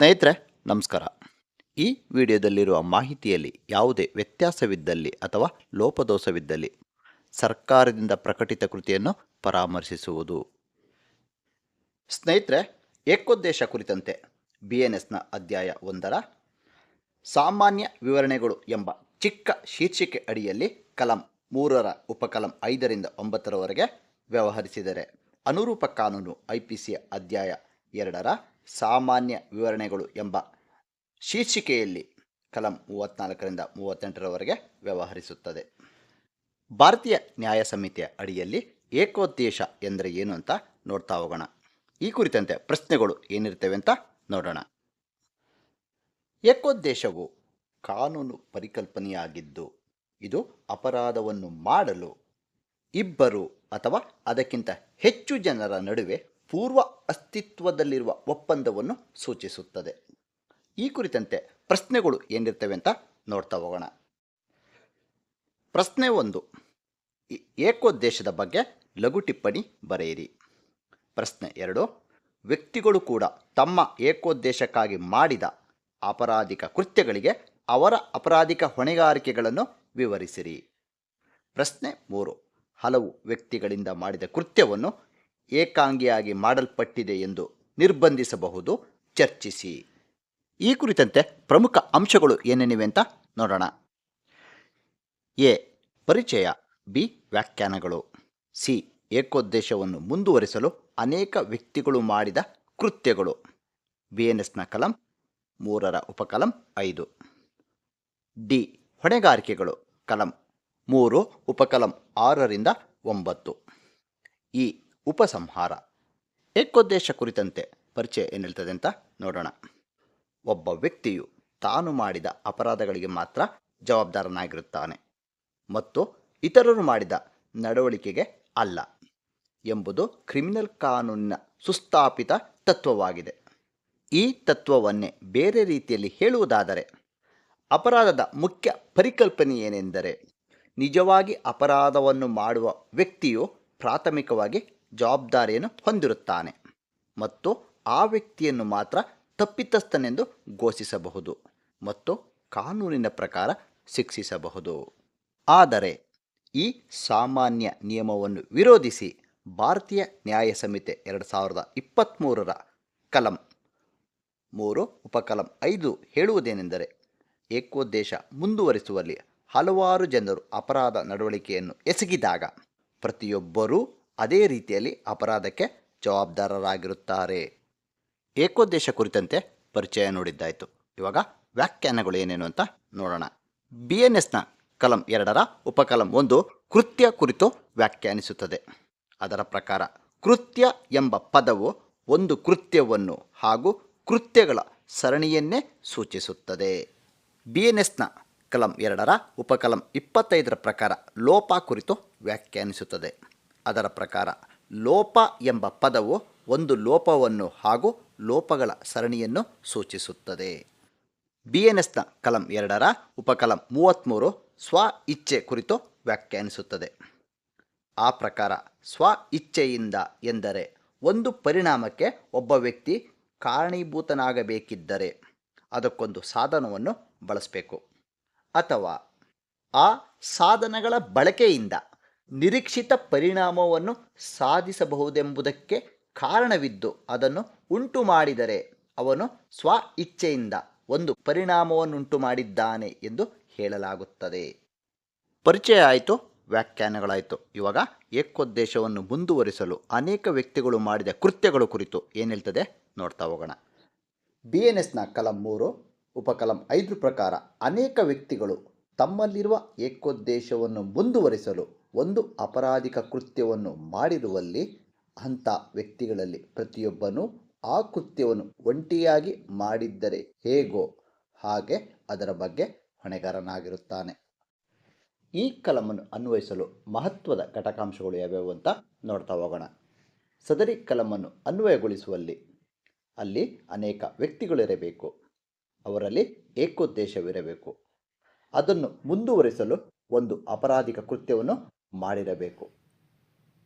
ಸ್ನೇಹಿತರೆ, ನಮಸ್ಕಾರ. ಈ ವಿಡಿಯೋದಲ್ಲಿರುವ ಮಾಹಿತಿಯಲ್ಲಿ ಯಾವುದೇ ವ್ಯತ್ಯಾಸವಿದ್ದಲ್ಲಿ ಅಥವಾ ಲೋಪದೋಷವಿದ್ದಲ್ಲಿ ಸರ್ಕಾರದಿಂದ ಪ್ರಕಟಿತ ಕೃತಿಯನ್ನು ಪರಾಮರ್ಶಿಸುವುದು. ಸ್ನೇಹಿತರೆ, ಏಕೋದ್ದೇಶ ಕುರಿತಂತೆ ಬಿ ಎನ್ ಎಸ್ನ ಅಧ್ಯಾಯ ಒಂದರ ಸಾಮಾನ್ಯ ವಿವರಣೆಗಳು ಎಂಬ ಚಿಕ್ಕ ಶೀರ್ಷಿಕೆ ಅಡಿಯಲ್ಲಿ ಕಲಂ ಮೂರರ ಉಪಕಲಂ ಐದರಿಂದ ಒಂಬತ್ತರವರೆಗೆ ವ್ಯವಹರಿಸಿದರೆ, ಅನುರೂಪ ಕಾನೂನು ಐ ಪಿ ಸಿ ಅಧ್ಯಾಯ ಎರಡರ ಸಾಮಾನ್ಯ ವಿವರಣೆಗಳು ಎಂಬ ಶೀರ್ಷಿಕೆಯಲ್ಲಿ ಕಲಂ ಮೂವತ್ತ್ನಾಲ್ಕರಿಂದ ಮೂವತ್ತೆಂಟರವರೆಗೆ ವ್ಯವಹರಿಸುತ್ತದೆ. ಭಾರತೀಯ ನ್ಯಾಯ ಸಮಿತಿಯ ಅಡಿಯಲ್ಲಿ ಏಕೋದ್ದೇಶ ಎಂದರೆ ಏನು ಅಂತ ನೋಡ್ತಾ ಹೋಗೋಣ. ಈ ಕುರಿತಂತೆ ಪ್ರಶ್ನೆಗಳು ಏನಿರ್ತವೆ ಅಂತ ನೋಡೋಣ. ಏಕೋದ್ದೇಶವು ಕಾನೂನು ಪರಿಕಲ್ಪನೆಯಾಗಿದ್ದು, ಇದು ಅಪರಾಧವನ್ನು ಮಾಡಲು ಇಬ್ಬರು ಅಥವಾ ಅದಕ್ಕಿಂತ ಹೆಚ್ಚು ಜನರ ನಡುವೆ ಪೂರ್ವ ಅಸ್ತಿತ್ವದಲ್ಲಿರುವ ಒಪ್ಪಂದವನ್ನು ಸೂಚಿಸುತ್ತದೆ. ಈ ಕುರಿತಂತೆ ಪ್ರಶ್ನೆಗಳು ಏನಿರ್ತವೆ ಅಂತ ನೋಡ್ತಾ ಹೋಗೋಣ. ಪ್ರಶ್ನೆ ಒಂದು ಏಕೋದ್ದೇಶದ ಬಗ್ಗೆ ಲಘು ಟಿಪ್ಪಣಿ ಬರೆಯಿರಿ. ಪ್ರಶ್ನೆ ಎರಡು, ವ್ಯಕ್ತಿಗಳು ಕೂಡ ತಮ್ಮ ಏಕೋದ್ದೇಶಕ್ಕಾಗಿ ಮಾಡಿದ ಅಪರಾಧಿಕ ಕೃತ್ಯಗಳಿಗೆ ಅವರ ಅಪರಾಧಿಕ ಹೊಣೆಗಾರಿಕೆಗಳನ್ನು ವಿವರಿಸಿರಿ. ಪ್ರಶ್ನೆ ಮೂರು, ಹಲವು ವ್ಯಕ್ತಿಗಳಿಂದ ಮಾಡಿದ ಕೃತ್ಯವನ್ನು ಏಕಾಂಗಿಯಾಗಿ ಮಾಡಲ್ಪಟ್ಟಿದೆ ಎಂದು ನಿರ್ಬಂಧಿಸಬಹುದು. ಚರ್ಚಿಸಿ. ಈ ಕುರಿತಂತೆ ಪ್ರಮುಖ ಅಂಶಗಳು ಏನೇನಿವೆ ಅಂತ ನೋಡೋಣ. ಎ. ಪರಿಚಯ. ಬಿ. ವ್ಯಾಖ್ಯಾನಗಳು. ಸಿ. ಏಕೋದ್ದೇಶವನ್ನು ಮುಂದುವರಿಸಲು ಅನೇಕ ವ್ಯಕ್ತಿಗಳು ಮಾಡಿದ ಕೃತ್ಯಗಳು. ಬಿ ಎನ್ ಎಸ್ನ ಕಲಂ ಮೂರರ ಉಪಕಲಂ ಐದು. ಡಿ. ಹೊಣೆಗಾರಿಕೆಗಳು. ಕಲಂ ಮೂರು, ಉಪಕಲಂ ಆರರಿಂದ ಒಂಬತ್ತು. ಈ ಉಪಸಂಹಾರ. ಏಕೋದ್ದೇಶ ಕುರಿತಂತೆ ಪರಿಚಯ ಏನು ಹೇಳ್ತದೆ ಅಂತ ನೋಡೋಣ. ಒಬ್ಬ ವ್ಯಕ್ತಿಯು ತಾನು ಮಾಡಿದ ಅಪರಾಧಗಳಿಗೆ ಮಾತ್ರ ಜವಾಬ್ದಾರನಾಗಿರುತ್ತಾನೆ ಮತ್ತು ಇತರರು ಮಾಡಿದ ನಡವಳಿಕೆಗೆ ಅಲ್ಲ ಎಂಬುದು ಕ್ರಿಮಿನಲ್ ಕಾನೂನಿನ ಸುಸ್ಥಾಪಿತ ತತ್ವವಾಗಿದೆ. ಈ ತತ್ವವನ್ನೇ ಬೇರೆ ರೀತಿಯಲ್ಲಿ ಹೇಳುವುದಾದರೆ ಅಪರಾಧದ ಮುಖ್ಯ ಪರಿಕಲ್ಪನೆ ಏನೆಂದರೆ ನಿಜವಾಗಿ ಅಪರಾಧವನ್ನು ಮಾಡುವ ವ್ಯಕ್ತಿಯು ಪ್ರಾಥಮಿಕವಾಗಿ ಜವಾಬ್ದಾರಿಯನ್ನು ಹೊಂದಿರುತ್ತಾನೆ ಮತ್ತು ಆ ವ್ಯಕ್ತಿಯನ್ನು ಮಾತ್ರ ತಪ್ಪಿತಸ್ಥನೆಂದು ಘೋಷಿಸಬಹುದು ಮತ್ತು ಕಾನೂನಿನ ಪ್ರಕಾರ ಶಿಕ್ಷಿಸಬಹುದು. ಆದರೆ ಈ ಸಾಮಾನ್ಯ ನಿಯಮವನ್ನು ವಿರೋಧಿಸಿ ಭಾರತೀಯ ನ್ಯಾಯ ಸಂಹಿತೆ ಎರಡು ಸಾವಿರದ ಇಪ್ಪತ್ತ್ಮೂರರ ಕಲಂ ಮೂರು ಉಪಕಲಂ ಐದು ಹೇಳುವುದೇನೆಂದರೆ ಏಕೋದ್ದೇಶ ಮುಂದುವರಿಸುವಲ್ಲಿ ಹಲವಾರು ಜನರು ಅಪರಾಧ ನಡವಳಿಕೆಯನ್ನು ಎಸಗಿದಾಗ ಪ್ರತಿಯೊಬ್ಬರೂ ಅದೇ ರೀತಿಯಲ್ಲಿ ಅಪರಾಧಕ್ಕೆ ಜವಾಬ್ದಾರರಾಗಿರುತ್ತಾರೆ. ಏಕೋದ್ದೇಶ ಕುರಿತಂತೆ ಪರಿಚಯ ನೋಡಿದ್ದಾಯಿತು. ಇವಾಗ ವ್ಯಾಖ್ಯಾನಗಳು ಏನೇನು ಅಂತ ನೋಡೋಣ. ಬಿ ಎನ್ ಎಸ್ನ ಕಲಂ ಎರಡರ ಉಪಕಲಂ ಒಂದು ಕೃತ್ಯ ಕುರಿತು ವ್ಯಾಖ್ಯಾನಿಸುತ್ತದೆ. ಅದರ ಪ್ರಕಾರ ಕೃತ್ಯ ಎಂಬ ಪದವು ಒಂದು ಕೃತ್ಯವನ್ನು ಹಾಗೂ ಕೃತ್ಯಗಳ ಸರಣಿಯನ್ನೇ ಸೂಚಿಸುತ್ತದೆ. ಬಿ ಎನ್ ಎಸ್ನ ಕಲಂ ಎರಡರ ಉಪಕಲಂ ಇಪ್ಪತ್ತೈದರ ಪ್ರಕಾರ ಲೋಪ ಕುರಿತು ವ್ಯಾಖ್ಯಾನಿಸುತ್ತದೆ. ಅದರ ಪ್ರಕಾರ ಲೋಪ ಎಂಬ ಪದವು ಒಂದು ಲೋಪವನ್ನು ಹಾಗೂ ಲೋಪಗಳ ಸರಣಿಯನ್ನು ಸೂಚಿಸುತ್ತದೆ. ಬಿ ಎನ್ ಎಸ್ನ ಕಲಂ ಎರಡರ ಉಪಕಲಂ ಮೂವತ್ತ್ಮೂರು ಸ್ವ ಇಚ್ಛೆ ಕುರಿತು ವ್ಯಾಖ್ಯಾನಿಸುತ್ತದೆ. ಆ ಪ್ರಕಾರ ಸ್ವ ಇಚ್ಛೆಯಿಂದ ಎಂದರೆ ಒಂದು ಪರಿಣಾಮಕ್ಕೆ ಒಬ್ಬ ವ್ಯಕ್ತಿ ಕಾರಣೀಭೂತನಾಗಬೇಕಿದ್ದರೆ ಅದಕ್ಕೊಂದು ಸಾಧನವನ್ನು ಬಳಸಬೇಕು. ಅಥವಾ ಆ ಸಾಧನಗಳ ಬಳಕೆಯಿಂದ ನಿರೀಕ್ಷಿತ ಪರಿಣಾಮವನ್ನು ಸಾಧಿಸಬಹುದೆಂಬುದಕ್ಕೆ ಕಾರಣವಿದ್ದು ಅದನ್ನು ಉಂಟು ಮಾಡಿದರೆ ಅವನು ಸ್ವ ಇಚ್ಛೆಯಿಂದ ಒಂದು ಪರಿಣಾಮವನ್ನುಂಟು ಮಾಡಿದ್ದಾನೆ ಎಂದು ಹೇಳಲಾಗುತ್ತದೆ. ಪರಿಚಯ ಆಯಿತು, ವ್ಯಾಖ್ಯಾನಗಳಾಯಿತು. ಇವಾಗ ಏಕೋದ್ದೇಶವನ್ನು ಮುಂದುವರಿಸಲು ಅನೇಕ ವ್ಯಕ್ತಿಗಳು ಮಾಡಿದ ಕೃತ್ಯಗಳ ಕುರಿತು ಏನು ಹೇಳ್ತದೆ ನೋಡ್ತಾ ಹೋಗೋಣ. ಬಿ ಎನ್ ಎಸ್ನ ಕಲಂ ಮೂರು, ಉಪಕಲಂ ಐದರ ಪ್ರಕಾರ ಅನೇಕ ವ್ಯಕ್ತಿಗಳು ತಮ್ಮಲ್ಲಿರುವ ಏಕೋದ್ದೇಶವನ್ನು ಮುಂದುವರಿಸಲು, ಒಂದು ಅಪರಾಧಿಕ ಕೃತ್ಯವನ್ನು ಮಾಡಿರುವಲ್ಲಿ ಅಂಥ ವ್ಯಕ್ತಿಗಳಲ್ಲಿ ಪ್ರತಿಯೊಬ್ಬನೂ ಆ ಕೃತ್ಯವನ್ನು ಒಂಟಿಯಾಗಿ ಮಾಡಿದ್ದರೆ ಹೇಗೋ ಹಾಗೆ ಅದರ ಬಗ್ಗೆ ಹೊಣೆಗಾರನಾಗಿರುತ್ತಾನೆ. ಈ ಕಲಮನ್ನು ಅನ್ವಯಿಸಲು ಮಹತ್ವದ ಘಟಕಾಂಶಗಳು ಯಾವ್ಯಾವು ಅಂತ ನೋಡ್ತಾ ಹೋಗೋಣ. ಸದರಿ ಕಲಮನ್ನು ಅನ್ವಯಗೊಳಿಸುವಲ್ಲಿ ಅಲ್ಲಿ ಅನೇಕ ವ್ಯಕ್ತಿಗಳಿರಬೇಕು. ಅವರಲ್ಲಿ ಏಕೋದ್ದೇಶವಿರಬೇಕು. ಅದನ್ನು ಮುಂದುವರಿಸಲು ಒಂದು ಅಪರಾಧಿಕ ಕೃತ್ಯವನ್ನು ಮಾಡಿರಬೇಕು.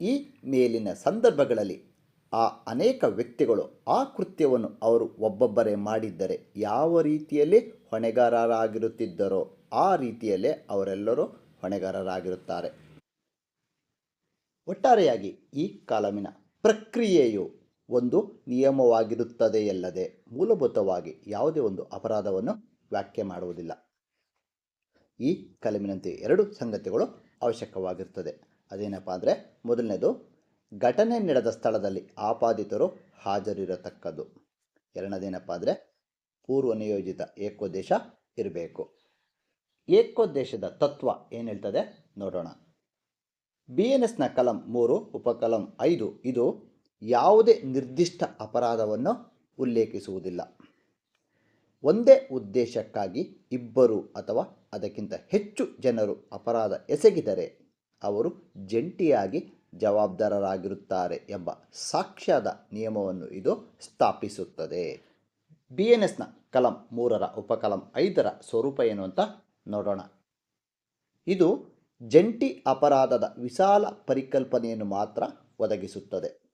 ಈ ಮೇಲಿನ ಸಂದರ್ಭಗಳಲ್ಲಿ ಆ ಅನೇಕ ವ್ಯಕ್ತಿಗಳು ಆ ಕೃತ್ಯವನ್ನು ಅವರು ಒಬ್ಬೊಬ್ಬರೇ ಮಾಡಿದ್ದರೆ ಯಾವ ರೀತಿಯಲ್ಲಿ ಹೊಣೆಗಾರರಾಗಿರುತ್ತಿದ್ದರೋ ಆ ರೀತಿಯಲ್ಲೇ ಅವರೆಲ್ಲರೂ ಹೊಣೆಗಾರರಾಗಿರುತ್ತಾರೆ. ಒಟ್ಟಾರೆಯಾಗಿ ಈ ಕಾಲಮಿನ ಪ್ರಕ್ರಿಯೆಯು ಒಂದು ನಿಯಮವಾಗಿರುತ್ತದೆಯಲ್ಲದೆ ಮೂಲಭೂತವಾಗಿ ಯಾವುದೇ ಒಂದು ಅಪರಾಧವನ್ನು ವ್ಯಾಖ್ಯೆ ಮಾಡುವುದಿಲ್ಲ. ಈ ಕಲಮಿನಂತೆ ಎರಡು ಸಂಗತಿಗಳು ಅವಶ್ಯಕವಾಗಿರ್ತದೆ ಅದೇನಪ್ಪ ಅಂದರೆ, ಮೊದಲನೇದು, ಘಟನೆ ನಡೆದ ಸ್ಥಳದಲ್ಲಿ ಆಪಾದಿತರು ಹಾಜರಿರತಕ್ಕದ್ದು. ಎರಡನೇದೇನಪ್ಪ ಅಂದರೆ, ಪೂರ್ವ ನಿಯೋಜಿತ ಏಕೋದ್ದೇಶ ಇರಬೇಕು. ಏಕೋದ್ದೇಶದ ತತ್ವ ಏನು ಹೇಳ್ತದೆ? ನೋಡೋಣ. ಬಿ ಎನ್ ಎಸ್ನ ಕಲಂ ಮೂರು, ಉಪಕಲಂ ಐದು, ಇದು ಯಾವುದೇ ನಿರ್ದಿಷ್ಟ ಅಪರಾಧವನ್ನು ಉಲ್ಲೇಖಿಸುವುದಿಲ್ಲ. ಒಂದೇ ಉದ್ದೇಶಕ್ಕಾಗಿ ಇಬ್ಬರು ಅಥವಾ ಅದಕ್ಕಿಂತ ಹೆಚ್ಚು ಜನರು ಅಪರಾಧ ಎಸಗಿದರೆ ಅವರು ಜಂಟಿಯಾಗಿ ಜವಾಬ್ದಾರರಾಗಿರುತ್ತಾರೆ ಎಂಬ ಸಾಕ್ಷ್ಯದ ನಿಯಮವನ್ನು ಇದು ಸ್ಥಾಪಿಸುತ್ತದೆ. ಬಿ ಎನ್ ಎಸ್ನ ಕಲಂ ಮೂರರ ಉಪಕಲಂ ಐದರ ಸ್ವರೂಪ ಏನು ಅಂತ ನೋಡೋಣ. ಇದು ಜಂಟಿ ಅಪರಾಧದ ವಿಶಾಲ ಪರಿಕಲ್ಪನೆಯನ್ನು ಮಾತ್ರ ಒದಗಿಸುತ್ತದೆ.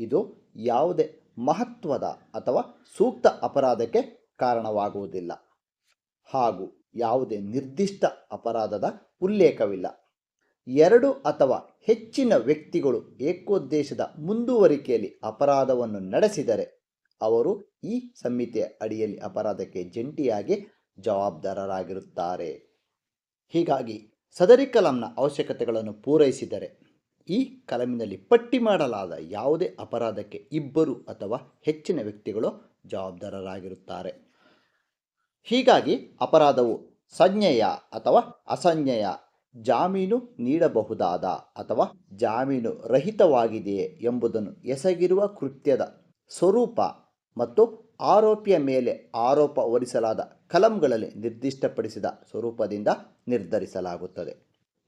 ಇದು ಯಾವುದೇ ಮಹತ್ವದ ಅಥವಾ ಸೂಕ್ತ ಅಪರಾಧಕ್ಕೆ ಕಾರಣವಾಗುವುದಿಲ್ಲ. ಹಾಗೂ ಯಾವುದೇ ನಿರ್ದಿಷ್ಟ ಅಪರಾಧದ ಉಲ್ಲೇಖವಿಲ್ಲ. ಎರಡು ಅಥವಾ ಹೆಚ್ಚಿನ ವ್ಯಕ್ತಿಗಳು ಏಕೋದ್ದೇಶದ ಮುಂದುವರಿಕೆಯಲ್ಲಿ ಅಪರಾಧವನ್ನು ನಡೆಸಿದರೆ, ಅವರು ಈ ಸಂಹಿತೆಯ ಅಡಿಯಲ್ಲಿ ಅಪರಾಧಕ್ಕೆ ಜಂಟಿಯಾಗಿ ಜವಾಬ್ದಾರರಾಗಿರುತ್ತಾರೆ. ಹೀಗಾಗಿ ಸದರಿ ಕಲಂನ ಅವಶ್ಯಕತೆಗಳನ್ನು ಪೂರೈಸಿದರೆ, ಈ ಕಲಮಿನಲ್ಲಿ ಪಟ್ಟಿ ಮಾಡಲಾದ ಯಾವುದೇ ಅಪರಾಧಕ್ಕೆ ಇಬ್ಬರು ಅಥವಾ ಹೆಚ್ಚಿನ ವ್ಯಕ್ತಿಗಳು ಜವಾಬ್ದಾರರಾಗಿರುತ್ತಾರೆ. ಹೀಗಾಗಿ ಅಪರಾಧವು ಸಂಜ್ಞೆಯ ಅಥವಾ ಅಸಂಜ್ಞೆಯ ಜಾಮೀನು ನೀಡಬಹುದಾದ ಅಥವಾ ಜಾಮೀನು ರಹಿತವಾಗಿದೆಯೇ ಎಂಬುದನ್ನು ಎಸಗಿರುವ ಕೃತ್ಯದ ಸ್ವರೂಪ ಮತ್ತು ಆರೋಪಿಯ ಮೇಲೆ ಆರೋಪ ಹೊರಿಸಲಾದ ಕಲಂಗಳಲ್ಲಿ ನಿರ್ದಿಷ್ಟಪಡಿಸಿದ ಸ್ವರೂಪದಿಂದ ನಿರ್ಧರಿಸಲಾಗುತ್ತದೆ.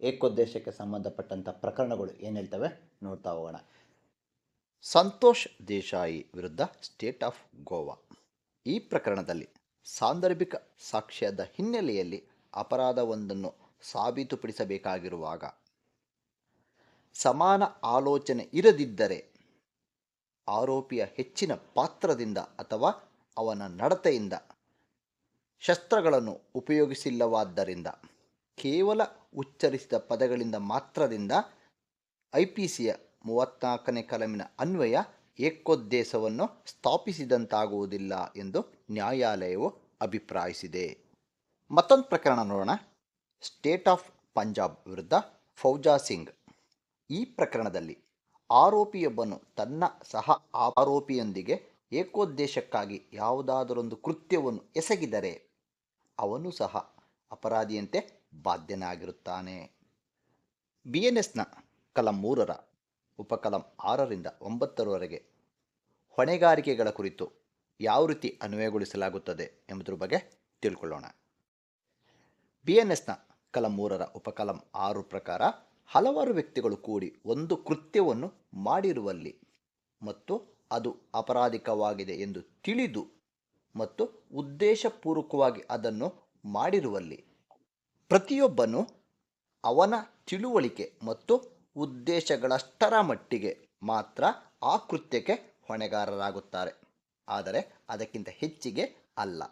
ಏಕೋದ್ದೇಶಕ್ಕೆ ಸಂಬಂಧಪಟ್ಟಂಥ ಪ್ರಕರಣಗಳು ಏನು ಹೇಳ್ತವೆ? ನೋಡ್ತಾ ಹೋಗೋಣ. ಸಂತೋಷ್ ದೇಶಾಯಿ ವಿರುದ್ಧ ಸ್ಟೇಟ್ ಆಫ್ ಗೋವಾ ಈ ಪ್ರಕರಣದಲ್ಲಿ ಸಾಂದರ್ಭಿಕ ಸಾಕ್ಷ್ಯದ ಹಿನ್ನೆಲೆಯಲ್ಲಿ ಅಪರಾಧವೊಂದನ್ನು ಸಾಬೀತುಪಡಿಸಬೇಕಾಗಿರುವಾಗ ಸಮಾನ ಆಲೋಚನೆ ಇರದಿದ್ದರೆ ಆರೋಪಿಯ ಹೆಚ್ಚಿನ ಪಾತ್ರದಿಂದ ಅಥವಾ ಅವನ ನಡತೆಯಿಂದ ಶಸ್ತ್ರಗಳನ್ನು ಉಪಯೋಗಿಸಿಲ್ಲವಾದ್ದರಿಂದ, ಕೇವಲ ಉಚ್ಚರಿಸಿದ ಪದಗಳಿಂದ ಮಾತ್ರದಿಂದ ಐ ಪಿ ಸಿಯ ಮೂವತ್ತ್ನಾಲ್ಕನೇ ಕಲಮಿನ ಅನ್ವಯ ಏಕೋದ್ದೇಶವನ್ನು ಸ್ಥಾಪಿಸಿದಂತಾಗುವುದಿಲ್ಲ ಎಂದು ನ್ಯಾಯಾಲಯವು ಅಭಿಪ್ರಾಯಿಸಿದೆ. ಮತ್ತೊಂದು ಪ್ರಕರಣ ನೋಡೋಣ. ಸ್ಟೇಟ್ ಆಫ್ ಪಂಜಾಬ್ ವಿರುದ್ಧ ಫೌಜಾ ಸಿಂಗ್. ಈ ಪ್ರಕರಣದಲ್ಲಿ ಆರೋಪಿಯೊಬ್ಬನು ತನ್ನ ಸಹ ಆರೋಪಿಯೊಂದಿಗೆ ಏಕೋದ್ದೇಶಕ್ಕಾಗಿ ಯಾವುದಾದರೊಂದು ಕೃತ್ಯವನ್ನು ಎಸಗಿದರೆ ಅವನು ಸಹ ಅಪರಾಧಿಯಂತೆ ಬಾಧ್ಯನಾಗಿರುತ್ತಾನೆ. ಬಿ ಎನ್ ಎಸ್ನ ಕಲಂ ಮೂರರ ಉಪಕಲಂ ಆರರಿಂದ ಒಂಬತ್ತರವರೆಗೆ. ಹೊಣೆಗಾರಿಕೆಗಳ ಕುರಿತು ಯಾವ ರೀತಿ ಅನ್ವಯಗೊಳಿಸಲಾಗುತ್ತದೆ ಎಂಬುದರ ಬಗ್ಗೆ ತಿಳ್ಕೊಳ್ಳೋಣ. ಬಿ ಎನ್ ಎಸ್ನ ಕಲಂ ಮೂರರ ಉಪಕಲಂ ಆರು ಪ್ರಕಾರ ಹಲವಾರು ವ್ಯಕ್ತಿಗಳು ಕೂಡಿ ಒಂದು ಕೃತ್ಯವನ್ನು ಮಾಡಿರುವಲ್ಲಿ ಮತ್ತು ಅದು ಅಪರಾಧಿಕವಾಗಿದೆ ಎಂದು ತಿಳಿದು ಮತ್ತು ಉದ್ದೇಶಪೂರ್ವಕವಾಗಿ ಅದನ್ನು ಮಾಡಿರುವಲ್ಲಿ ಪ್ರತಿಯೊಬ್ಬನು ಅವನ ತಿಳುವಳಿಕೆ ಮತ್ತು ಉದ್ದೇಶಗಳಷ್ಟರ ಮಟ್ಟಿಗೆ ಮಾತ್ರ ಆ ಕೃತ್ಯಕ್ಕೆ ಹೊಣೆಗಾರರಾಗುತ್ತಾರೆ. ಆದರೆ ಅದಕ್ಕಿಂತ ಹೆಚ್ಚಿಗೆ ಅಲ್ಲ.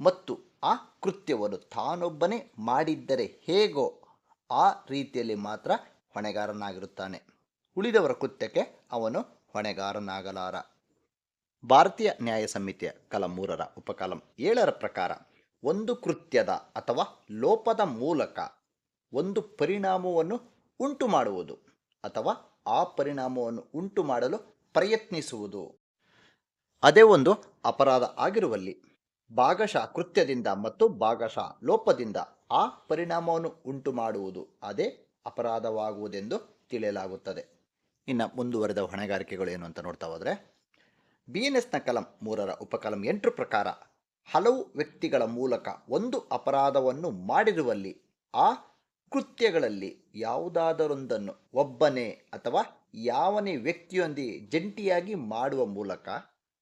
ಮತ್ತು ಆ ಕೃತ್ಯವನ್ನು ತಾನೊಬ್ಬನೇ ಮಾಡಿದ್ದರೆ ಹೇಗೋ ಆ ರೀತಿಯಲ್ಲಿ ಮಾತ್ರ ಹೊಣೆಗಾರನಾಗಿರುತ್ತಾನೆ. ಉಳಿದವರ ಕೃತ್ಯಕ್ಕೆ ಅವನು ಹೊಣೆಗಾರನಾಗಲಾರ. ಭಾರತೀಯ ನ್ಯಾಯ ಸಮಿತಿಯ ಕಲಂ ಮೂರರ ಉಪಕಲಂ ಏಳರ ಪ್ರಕಾರ ಒಂದು ಕೃತ್ಯದ ಅಥವಾ ಲೋಪದ ಮೂಲಕ ಒಂದು ಪರಿಣಾಮವನ್ನು ಉಂಟು ಮಾಡುವುದು ಅಥವಾ ಆ ಪರಿಣಾಮವನ್ನು ಉಂಟು ಮಾಡಲು ಪ್ರಯತ್ನಿಸುವುದು. ಅದೇ ಒಂದು ಅಪರಾಧ ಆಗಿರುವಲ್ಲಿ ಭಾಗಶಃ ಕೃತ್ಯದಿಂದ ಮತ್ತು ಭಾಗಶಃ ಲೋಪದಿಂದ ಆ ಪರಿಣಾಮವನ್ನು ಉಂಟು ಮಾಡುವುದು ಅದೇ ಅಪರಾಧವಾಗುವುದೆಂದು ತಿಳಿಯಲಾಗುತ್ತದೆ. ಇನ್ನು ಮುಂದುವರೆದ ಹೊಣೆಗಾರಿಕೆಗಳು ಏನು ಅಂತ ನೋಡ್ತಾ ಹೋದರೆ ಬಿ ಎನ್ ಎಸ್ನ ಕಲಂ ಮೂರರ ಉಪಕಲಂ ಎಂಟರ ಪ್ರಕಾರ ಹಲವು ವ್ಯಕ್ತಿಗಳ ಮೂಲಕ ಒಂದು ಅಪರಾಧವನ್ನು ಮಾಡಿರುವಲ್ಲಿ ಆ ಕೃತ್ಯಗಳಲ್ಲಿ ಯಾವುದಾದರೊಂದನ್ನು ಒಬ್ಬನೇ ಅಥವಾ ಯಾವನೇ ವ್ಯಕ್ತಿಯೊಂದಿಗೆ ಜಂಟಿಯಾಗಿ ಮಾಡುವ ಮೂಲಕ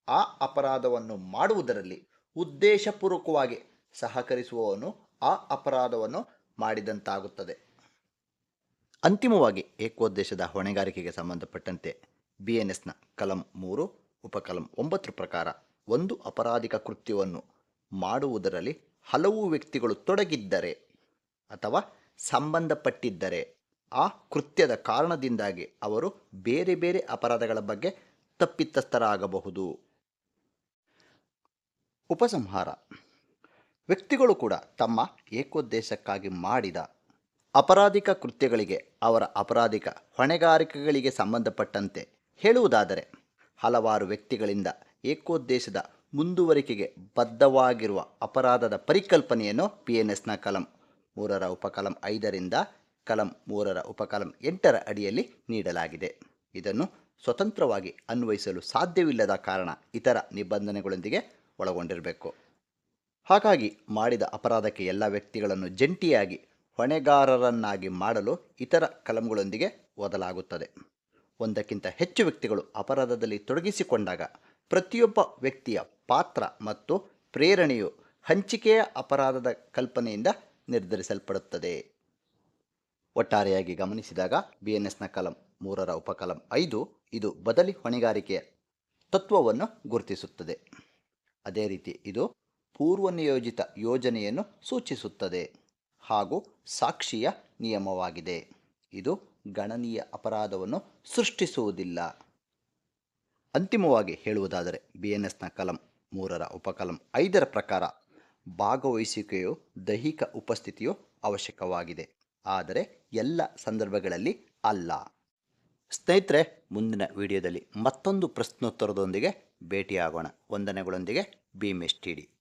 ಆ ಅಪರಾಧವನ್ನು ಮಾಡುವುದರಲ್ಲಿ ಉದ್ದೇಶಪೂರ್ವಕವಾಗಿ ಸಹಕರಿಸುವವನು ಆ ಅಪರಾಧವನ್ನು ಮಾಡಿದಂತಾಗುತ್ತದೆ. ಅಂತಿಮವಾಗಿ ಏಕೋದ್ದೇಶದ ಹೊಣೆಗಾರಿಕೆಗೆ ಸಂಬಂಧಪಟ್ಟಂತೆ ಬಿ ಎನ್ ಎಸ್ನ ಕಲಂ ಮೂರು, ಉಪಕಲಂ ಒಂಬತ್ತರ ಪ್ರಕಾರ ಒಂದು ಅಪರಾಧಿಕ ಕೃತ್ಯವನ್ನು ಮಾಡುವುದರಲ್ಲಿ ಹಲವು ವ್ಯಕ್ತಿಗಳು ತೊಡಗಿದ್ದರೆ ಅಥವಾ ಸಂಬಂಧಪಟ್ಟಿದ್ದರೆ ಆ ಕೃತ್ಯದ ಕಾರಣದಿಂದಾಗಿ ಅವರು ಬೇರೆ ಬೇರೆ ಅಪರಾಧಗಳ ಬಗ್ಗೆ ತಪ್ಪಿತಸ್ಥರಾಗಬಹುದು. ಉಪಸಂಹಾರ. ವ್ಯಕ್ತಿಗಳು ಕೂಡ ತಮ್ಮ ಏಕೋದ್ದೇಶಕ್ಕಾಗಿ ಮಾಡಿದ ಅಪರಾಧಿಕ ಕೃತ್ಯಗಳಿಗೆ ಅವರ ಅಪರಾಧಿಕ ಹೊಣೆಗಾರಿಕೆಗಳಿಗೆ ಸಂಬಂಧಪಟ್ಟಂತೆ ಹೇಳುವುದಾದರೆ, ಹಲವಾರು ವ್ಯಕ್ತಿಗಳಿಂದ ಏಕೋದ್ದೇಶದ ಮುಂದುವರಿಕೆಗೆ ಬದ್ಧವಾಗಿರುವ ಅಪರಾಧದ ಪರಿಕಲ್ಪನೆಯನ್ನು ಪಿ ಎನ್ ಎಸ್ನ ಕಲಂ ಮೂರರ ಉಪಕಲಂ ಐದರಿಂದ ಕಲಂ ಮೂರರ ಉಪಕಲಂ ಎಂಟರ ಅಡಿಯಲ್ಲಿ ನೀಡಲಾಗಿದೆ. ಇದನ್ನು ಸ್ವತಂತ್ರವಾಗಿ ಅನ್ವಯಿಸಲು ಸಾಧ್ಯವಿಲ್ಲದ ಕಾರಣ ಇತರ ನಿಬಂಧನೆಗಳೊಂದಿಗೆ ಒಳಗೊಂಡಿರಬೇಕು. ಹಾಗಾಗಿ ಮಾಡಿದ ಅಪರಾಧಕ್ಕೆ ಎಲ್ಲ ವ್ಯಕ್ತಿಗಳನ್ನು ಜಂಟಿಯಾಗಿ ಹೊಣೆಗಾರರನ್ನಾಗಿ ಮಾಡಲು ಇತರ ಕಲಂಗಳೊಂದಿಗೆ ಓದಲಾಗುತ್ತದೆ. ಒಂದಕ್ಕಿಂತ ಹೆಚ್ಚು ವ್ಯಕ್ತಿಗಳು ಅಪರಾಧದಲ್ಲಿ ತೊಡಗಿಸಿಕೊಂಡಾಗ ಪ್ರತಿಯೊಬ್ಬ ವ್ಯಕ್ತಿಯ ಪಾತ್ರ ಮತ್ತು ಪ್ರೇರಣೆಯು ಹಂಚಿಕೆಯ ಅಪರಾಧದ ಕಲ್ಪನೆಯಿಂದ ನಿರ್ಧರಿಸಲ್ಪಡುತ್ತದೆ. ಒಟ್ಟಾರೆಯಾಗಿ ಗಮನಿಸಿದಾಗ ಬಿ ಎನ್ ಎಸ್ನ ಕಲಂ ಮೂರರ ಉಪಕಲಂ ಐದು ಇದು ಬದಲಿ ಹೊಣೆಗಾರಿಕೆಯ ತತ್ವವನ್ನು ಗುರುತಿಸುತ್ತದೆ. ಅದೇ ರೀತಿ ಇದು ಪೂರ್ವನಿಯೋಜಿತ ಯೋಜನೆಯನ್ನು ಸೂಚಿಸುತ್ತದೆ ಹಾಗೂ ಸಾಕ್ಷಿಯ ನಿಯಮವಾಗಿದೆ. ಇದು ಗಣನೀಯ ಅಪರಾಧವನ್ನು ಸೃಷ್ಟಿಸುವುದಿಲ್ಲ. ಅಂತಿಮವಾಗಿ ಹೇಳುವುದಾದರೆ ಬಿ ಎನ್ ಎಸ್ನ ಕಲಂ ಮೂರರ ಉಪಕಲಂ ಐದರ ಪ್ರಕಾರ ಭಾಗವಹಿಸುವಿಕೆಯು ದೈಹಿಕ ಉಪಸ್ಥಿತಿಯು ಅವಶ್ಯಕವಾಗಿದೆ. ಆದರೆ ಎಲ್ಲ ಸಂದರ್ಭಗಳಲ್ಲಿ ಅಲ್ಲ. ಸ್ನೇಹಿತರೆ, ಮುಂದಿನ ವಿಡಿಯೋದಲ್ಲಿ ಮತ್ತೊಂದು ಪ್ರಶ್ನೋತ್ತರದೊಂದಿಗೆ ಭೇಟಿಯಾಗೋಣ. ವಂದನೆಗಳೊಂದಿಗೆ ಭೀಮೇಶ್ ಟಿ